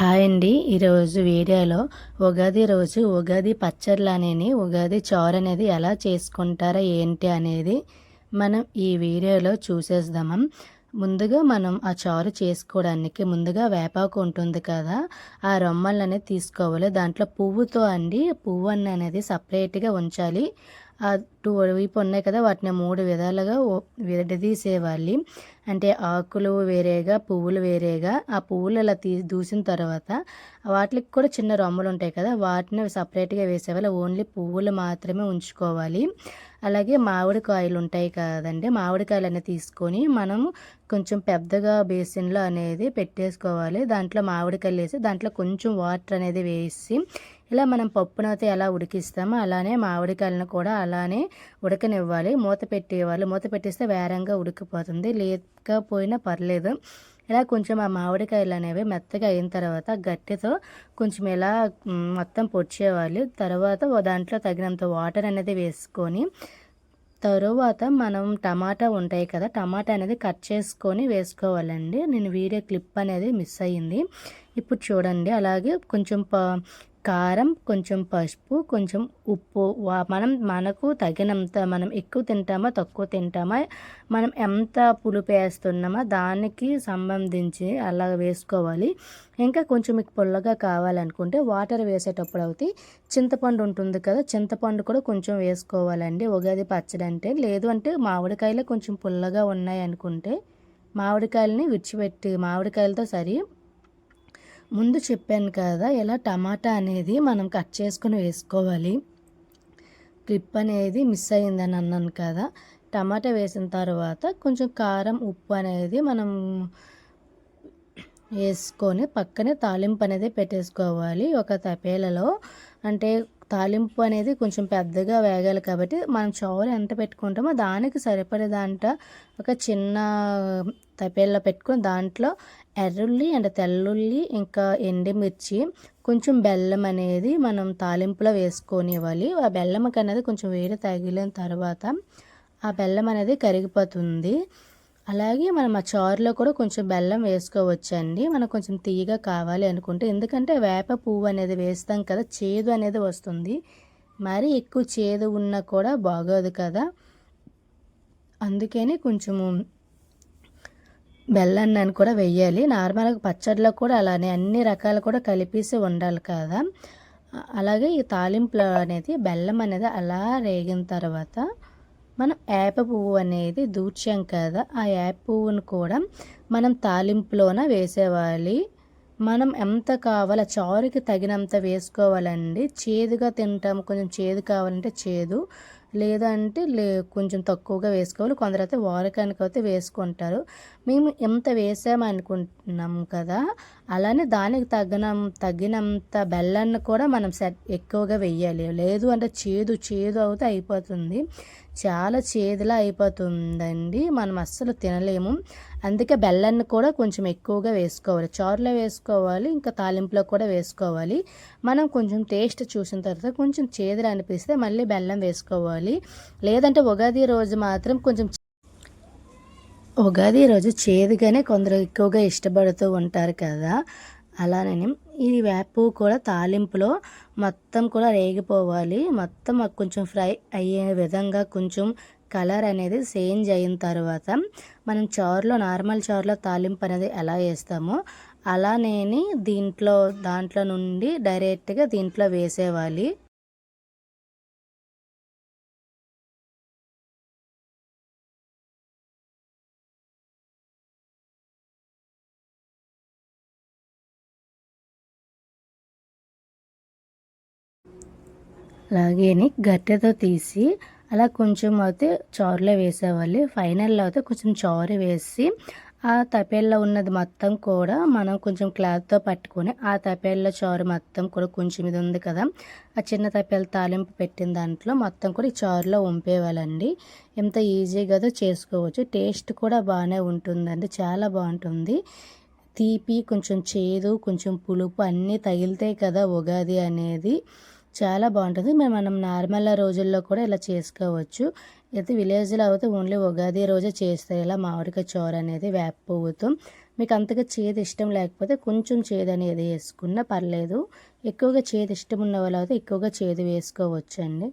Hi అండి. ఈరోజు వీడియోలో ఉగాది రోజు ఉగాది పచ్చళ్ళు అనేది ఉగాది చారు అనేది ఎలా చేసుకుంటారా ఏంటి అనేది మనం ఈ వీడియోలో చూసేద్దాము. ముందుగా మనం ఆ చారు చేసుకోవడానికి ముందుగా వేపాకు ఉంటుంది కదా ఆ రొమ్మలు అనేది తీసుకోవాలి. దాంట్లో పువ్వుతో అండి పువ్వు అనేది సపరేట్గా ఉంచాలి. టూ వైపు ఉన్నాయి కదా వాటిని మూడు విధాలుగా విడదీసేవాలి. అంటే ఆకులు వేరేగా పువ్వులు వేరేగా ఆ పువ్వులు అలా తీ దూసిన తర్వాత వాటికి కూడా చిన్న రొమ్మలు ఉంటాయి కదా వాటిని సపరేట్గా వేసేవాళ్ళు. ఓన్లీ పువ్వులు మాత్రమే ఉంచుకోవాలి. అలాగే మామిడికాయలు ఉంటాయి కదండి మామిడికాయలు అనేవి తీసుకొని మనం కొంచెం పెద్దగా బేసిన్లో అనేది పెట్టేసుకోవాలి. దాంట్లో మామిడికాయలు వేసి దాంట్లో కొంచెం వాటర్ అనేది వేసి ఇలా మనం పప్పునైతే ఎలా ఉడికిస్తామో అలానే మామిడికాయలను కూడా అలానే ఉడకనివ్వాలి. మూత పెట్టేవాళ్ళు మూత పెట్టేస్తే వేరంగా ఉడికిపోతుంది. లేకపోయినా పర్లేదు. ఇలా కొంచెం ఆ మామిడికాయలు అనేవి మెత్తగా అయిన తర్వాత గట్టితో కొంచెం ఇలా మొత్తం పొడిచేవాలి తర్వాత దాంట్లో తగినంత వాటర్ అనేది వేసుకొని తరువాత మనం టమాటా ఉంటాయి కదా టమాటా అనేది కట్ చేసుకొని వేసుకోవాలండి. నేను వీడియో క్లిప్ అనేది మిస్ అయ్యింది. ఇప్పుడు చూడండి. అలాగే కొంచెం కారం కొంచెం పసుపు కొంచెం ఉప్పు. మనం మనకు తగినంత మనం ఎక్కువ తింటామా తక్కువ తింటామా మనం ఎంత పులుపు వేస్తున్నామో దానికి సంబంధించి అలా వేసుకోవాలి. ఇంకా కొంచెం మీకు పుల్లగా కావాలనుకుంటే వాటర్ వేసేటప్పుడు అవుతే చింతపండు ఉంటుంది కదా చింతపండు కూడా కొంచెం వేసుకోవాలండి. ఉగాది పచ్చడి అంటే లేదు అంటే మామిడికాయలు కొంచెం పుల్లగా ఉన్నాయి అనుకుంటే మామిడికాయలని విడిచిపెట్టి మామిడికాయలతో సరి ముందు చెప్పాను కదా ఇలా టమాటా అనేది మనం కట్ చేసుకుని వేసుకోవాలి. క్లిప్ అనేది మిస్ అయిందని అన్నాను కదా టమాటా వేసిన తర్వాత కొంచెం కారం ఉప్పు అనేది మనం వేసుకొని పక్కనే తాలింపు అనేది పెట్టేసుకోవాలి ఒక తపేలలో. అంటే తాలింపు అనేది కొంచెం పెద్దగా వేగాలి కాబట్టి మనం చారు ఎంత పెట్టుకుంటామో దానికి సరిపడే దాంట్లో ఒక చిన్న తపేల్లో పెట్టుకొని దాంట్లో ఎర్రుల్లి అండ్ తెల్లుల్లి ఇంకా ఎండుమిర్చి కొంచెం బెల్లం అనేది మనం తాలింపులో వేసుకొని ఇవ్వాలి ఆ బెల్లంకి అనేది కొంచెం వేడి తగిలిన తర్వాత ఆ బెల్లం అనేది కరిగిపోతుంది. అలాగే మనం ఆ చారులో కూడా కొంచెం బెల్లం వేసుకోవచ్చండి. మనకు కొంచెం తీయగా కావాలి అనుకుంటే. ఎందుకంటే వేప పువ్వు అనేది వేస్తాం కదా చేదు అనేది వస్తుంది. మరి ఎక్కువ చేదు ఉన్నా కూడా బాగోదు కదా. అందుకని కొంచెము బెల్లాన్ని కూడా వెయ్యాలి నార్మల్గా పచ్చడిలో కూడా అలానే అన్ని రకాలు కూడా కలిపేసి ఉండాలి కదా. అలాగే ఈ తాలింపులో అనేది బెల్లం అనేది అలా రేగిన తర్వాత మనం వేప పువ్వు అనేది దూర్చాం కదా ఆ యాప పువ్వును కూడా మనం తాలింపులోన వేసేవాలి. మనం ఎంత కావాలో చారుకి తగినంత వేసుకోవాలండి. చేదుగా తింటాం కొంచెం చేదు కావాలంటే చేదు. లేదంటే లే కొంచెం తక్కువగా వేసుకోవాలి. కొందరైతే వారకానికి అయితే వేసుకుంటారు. మేము ఎంత వేసామనుకుంటున్నాం కదా అలానే దానికి తగిన తగినంత బెల్లాన్ని కూడా మనం సెట్ ఎక్కువగా వెయ్యాలి. లేదు అంటే చేదు చేదు అవుతే అయిపోతుంది. చాలా చేదులా అయిపోతుందండి. మనం అస్సలు తినలేము. అందుకే బెల్లాన్ని కూడా కొంచెం ఎక్కువగా వేసుకోవాలి. చారులో వేసుకోవాలి ఇంకా తాలింపులో కూడా వేసుకోవాలి. మనం కొంచెం టేస్ట్ చూసిన తర్వాత కొంచెం చేదులు అనిపిస్తే మళ్ళీ బెల్లం వేసుకోవాలి. లేదంటే ఉగాది రోజు మాత్రం కొంచెం ఉగాది రోజు చేదుగానే కొందరు ఎక్కువగా ఇష్టపడుతూ ఉంటారు కదా. అలానే ఈ వేపు కూడా తాలింపులో మొత్తం కూడా రేగిపోవాలి. మొత్తం కొంచెం ఫ్రై అయ్యే విధంగా కొంచెం కలర్ అనేది చేంజ్ అయిన తర్వాత మనం చారులో నార్మల్ చారులో తాలింపు అనేది ఎలా వేస్తామో అలానే దీంట్లో దాంట్లో నుండి డైరెక్ట్గా దీంట్లో వేసేవాలి. అలాగే గట్టెతో తీసి అలా కొంచెం అయితే చారులో వేసేవాళ్ళు. ఫైనల్లో అయితే కొంచెం చారు వేసి ఆ తపేల్లో ఉన్నది మొత్తం కూడా మనం కొంచెం క్లాత్తో పట్టుకొని ఆ తపేల్లో చారు మొత్తం కూడా కొంచెం ఇది ఉంది కదా ఆ చిన్న తపేల తాలింపు పెట్టిన దాంట్లో మొత్తం కూడా ఈ చారులో వంపేవాళ్ళండి. ఎంత ఈజీగా చేసుకోవచ్చు. టేస్ట్ కూడా బాగానే ఉంటుందండి. చాలా బాగుంటుంది. తీపి కొంచెం చేదు కొంచెం పులుపు అన్నీ తగిలితే కదా ఉగాది అనేది. చాలా బాగుంటుంది. మరి మనం నార్మల్ రోజుల్లో కూడా ఇలా చేసుకోవచ్చు. అయితే విలేజ్లో అయితే ఓన్లీ ఉగాది రోజే చేస్తారు. ఇలా మామిడికాయ చోర అనేది వేప పువ్వుతో. మీకు అంతగా చేదు ఇష్టం లేకపోతే కొంచెం చేదు అనేది వేసుకున్నా పర్లేదు. ఎక్కువగా చేదు ఇష్టం ఉన్న వాళ్ళు అయితే ఎక్కువగా చేదు వేసుకోవచ్చు అండి